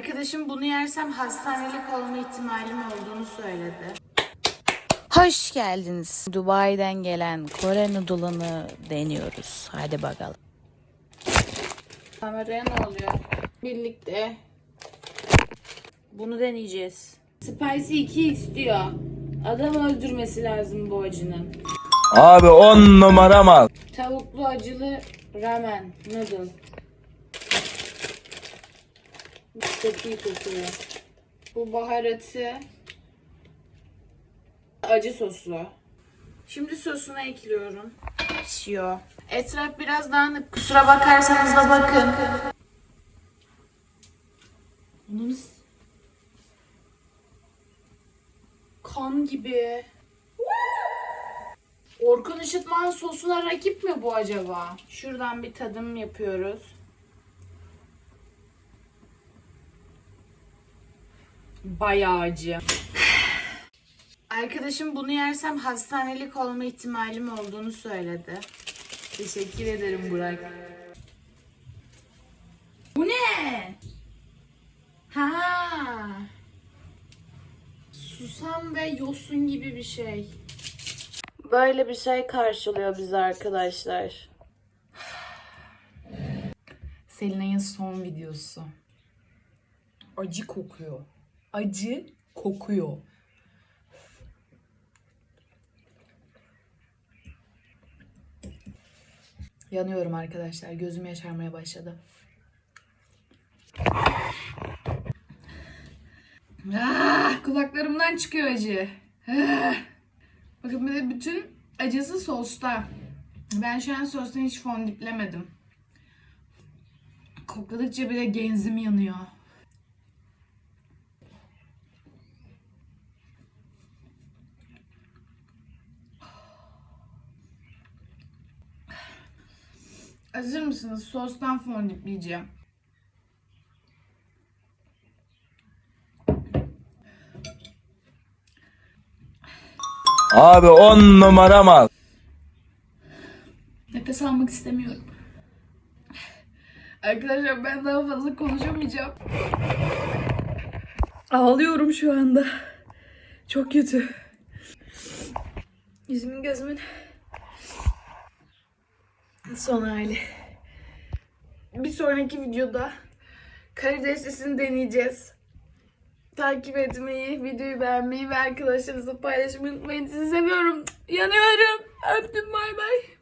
Arkadaşım bunu yersem hastanelik olma ihtimalim olduğunu söyledi. Hoş geldiniz. Dubai'den gelen Kore noodle'ını deniyoruz. Hadi bakalım. Kameraya ne oluyor? Birlikte bunu deneyeceğiz. Spicy 2 istiyor. Adam öldürmesi lazım bu acının. Abi on numara mal. Tavuklu acılı ramen, noodle. İyi kokuyor. Bu baharatı acı soslu. Şimdi sosuna ekliyorum. Pişiyor. Etraf biraz dağınık. Kusura bakarsanız da bakın. Bunu kan gibi. Orkun Işıtman sosuna rakip mi bu acaba? Şuradan bir tadım yapıyoruz. Bayağı acı. Arkadaşım bunu yersem hastanelik olma ihtimalim olduğunu söyledi. Teşekkür ederim Burak. Bu ne? Ha. Susam ve yosun gibi bir şey. Böyle bir şey karşılıyor bizi arkadaşlar. Selinay'ın son videosu. Acı kokuyor. Acı kokuyor. Yanıyorum arkadaşlar. Gözüm yaşarmaya başladı. Ah, kulaklarımdan çıkıyor acı. Ah. Bakın bir de bütün acısı sosta. Ben şu an sostan hiç fondiplemedim. Kokladıkça bile genzim yanıyor. Hazır mısınız? Sostan fondipleyeceğim. Abi on numara mal. Nefes almak istemiyorum. Arkadaşlar ben daha fazla konuşamayacağım. Ağlıyorum şu anda. Çok kötü. Yüzümün gözümün son hali. Bir sonraki videoda karideslisini deneyeceğiz. Takip etmeyi, videoyu beğenmeyi ve arkadaşlarınızla paylaşmayı unutmayın. Sizi seviyorum. Yanıyorum. Öptüm bay bay.